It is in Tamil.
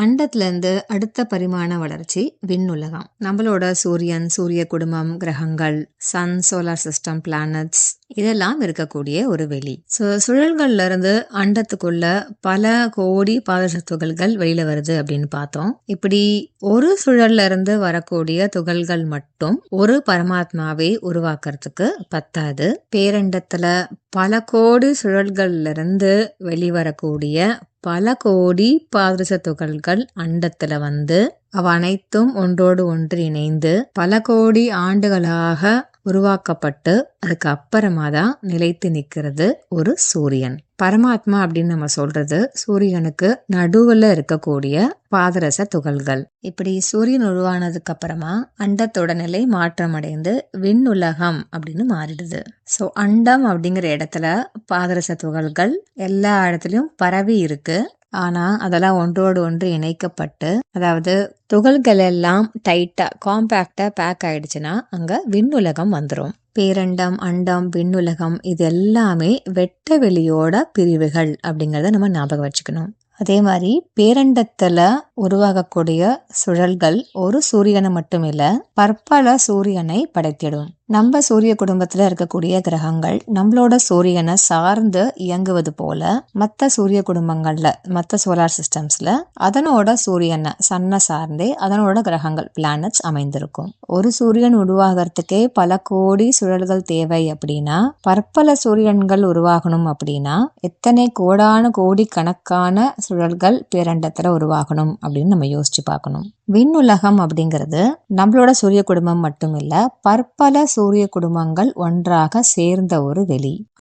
அண்டத்துலேருந்து அடுத்த பரிமாண வளர்ச்சி விண்ணுலகம். நம்மளோட சூரியன் சூரிய குடும்பம் கிரகங்கள் சன் சோலார் சிஸ்டம் பிளானட்ஸ் இதெல்லாம் இருக்கக்கூடிய ஒரு வெளி. ஸோ சுழல்கள்ல இருந்து அண்டத்துக்குள்ள பல கோடி பாதரச துகள்கள் வெளியில வருது அப்படின்னு பார்த்தோம். இப்படி ஒரு சுழல்ல இருந்து வரக்கூடிய துகள்கள் மட்டும் ஒரு பரமாத்மாவை உருவாக்குறதுக்கு பத்தாது. பேரண்டத்துல பல கோடி சுழல்கள்ல இருந்து வெளிவரக்கூடிய பல கோடி பாதரச துகள்கள் அண்டத்துல வந்து அவ அனைத்தும் ஒன்றோடு ஒன்று இணைந்து பல கோடி ஆண்டுகளாக உருவாக்கப்பட்டு அதுக்கு அப்புறமா தான் நிலைத்து நிற்கிறது ஒரு சூரியன். பரமாத்மா அப்படின்னு நம்ம சொல்றது சூரியனுக்கு நடுவுல இருக்கக்கூடிய பாதரச துகள்கள். இப்படி சூரியன் உருவானதுக்கு அப்புறமா அண்டத்தோட நிலை மாற்றமடைந்து உலகம் அப்படின்னு மாறிடுது. ஸோ அண்டம் அப்படிங்கிற இடத்துல பாதரச துகள்கள் எல்லா இடத்துலையும் பரவி இருக்கு. ஆனா அதெல்லாம் ஒன்றோடு ஒன்று இணைக்கப்பட்டு அதாவது துகள்கள் எல்லாம் டைட்டா காம்பேக்டா பேக் ஆயிடுச்சுன்னா அங்க விண்ணுலகம் வந்துடும் பேரண்டம் அண்டம் விண்ணுலகம் இது எல்லாமே வெட்ட வெளியோட பிரிவுகள் அப்படிங்கிறத நம்ம ஞாபகம் வச்சுக்கணும். அதே மாதிரி பேரண்டத்துல உருவாகக்கூடிய சுழல்கள் ஒரு சூரியனை மட்டும் இல்ல பற்பல சூரியனை படைத்திடும். நம்ம சூரிய குடும்பத்துல இருக்கக்கூடிய கிரகங்கள் நம்மளோட சூரியனை சார்ந்து இயங்குவது போல மற்ற சூரிய குடும்பங்கள்ல மற்ற சோலார் சிஸ்டம்ஸ்ல அதனோட சூரியனை சன்னை சார்ந்தே அதனோட கிரகங்கள் பிளானட்ஸ் அமைந்திருக்கும். ஒரு சூரியன் உருவாகிறதுக்கே பல கோடி சுழல்கள் தேவை அப்படின்னா பற்பல சூரியன்கள் உருவாகணும் அப்படின்னா எத்தனை கோடான கோடி கணக்கான சுழல்கள் பேரண்டத்துல உருவாகணும் அப்படின்னு நம்ம யோசிச்சு பார்க்கணும். விண்ணுலகம் அப்படிங்கிறது நம்மளோட சூரிய குடும்பம் மட்டும் இல்ல பற்பல சூரிய குடும்பங்கள் ஒன்றாக சேர்ந்த ஒரு வெளி.